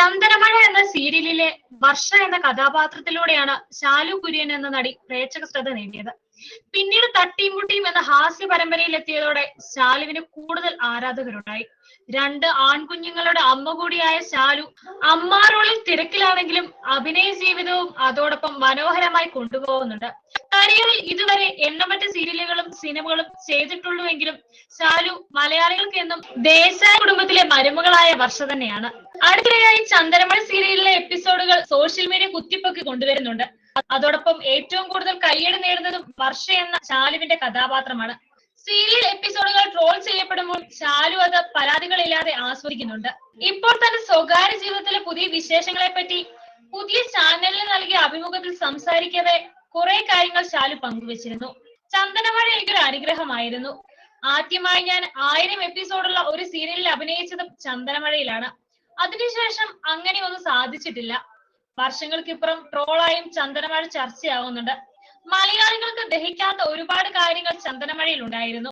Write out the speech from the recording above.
ചന്ദനമഴ എന്ന സീരിയലിലെ വർഷ എന്ന കഥാപാത്രത്തിലൂടെയാണ് ശാലു കുര്യൻ എന്ന നടി പ്രേക്ഷക ശ്രദ്ധ നേടിയത്. പിന്നീട് തട്ടിയും മുട്ടിയും എന്ന ഹാസ്യ പരമ്പരയിൽ എത്തിയതോടെ ശാലുവിന് കൂടുതൽ ആരാധകരുണ്ടായി. രണ്ട് ആൺകുഞ്ഞുങ്ങളുടെ അമ്മ കൂടിയായ ശാലു അമ്മാറോളിൽ തിരക്കിലാണെങ്കിലും അഭിനയ ജീവിതവും അതോടൊപ്പം മനോഹരമായി കൊണ്ടുപോകുന്നുണ്ട്. കരിയറിൽ ഇതുവരെ എണ്ണമറ്റ സീരിയലുകളും സിനിമകളും ചെയ്തിട്ടുള്ളൂവെങ്കിലും ശാലു മലയാളികൾക്ക് എന്നും ദേശായ കുടുംബത്തിലെ മരുമകളായ വർഷ തന്നെയാണ്. അടുത്തിടെയായി ചന്ദ്രമണി സീരിയലിലെ എപ്പിസോഡുകൾ സോഷ്യൽ മീഡിയ കുത്തിപ്പൊക്കി കൊണ്ടുവരുന്നുണ്ട്. അതോടൊപ്പം ഏറ്റവും കൂടുതൽ കയ്യടി നേടുന്നതും വർഷ എന്ന ശാലുവിന്റെ കഥാപാത്രമാണ്. സീരിയൽ എപ്പിസോഡുകൾ ട്രോൾ ചെയ്യപ്പെടുമ്പോൾ ശാലു അത് പരാതികളില്ലാതെ ആസ്വദിക്കുന്നുണ്ട്. ഇപ്പോൾ തന്റെ സ്വകാര്യ ജീവിതത്തിലെ പുതിയ വിശേഷങ്ങളെ പറ്റി പുതിയ ചാനലിന് നൽകിയ അഭിമുഖത്തിൽ സംസാരിക്കവേ കുറെ കാര്യങ്ങൾ ശാലു പങ്കുവച്ചിരുന്നു. ചന്ദനമഴ എനിക്കൊരു അനുഗ്രഹമായിരുന്നു. ആദ്യമായി ഞാൻ ആയിരം എപ്പിസോഡുള്ള ഒരു സീരിയലിൽ അഭിനയിച്ചത് ചന്ദനമഴയിലാണ് അതിനുശേഷം അങ്ങനെ ഒന്നും സാധിച്ചിട്ടില്ല. വർഷങ്ങൾക്കിപ്പുറം ട്രോളായും ചന്ദനമഴ ചർച്ചയാവുന്നുണ്ട്. മലയാളികൾക്ക് ദഹിക്കാത്ത ഒരുപാട് കാര്യങ്ങൾ ചന്ദനമഴയിൽ ഉണ്ടായിരുന്നു.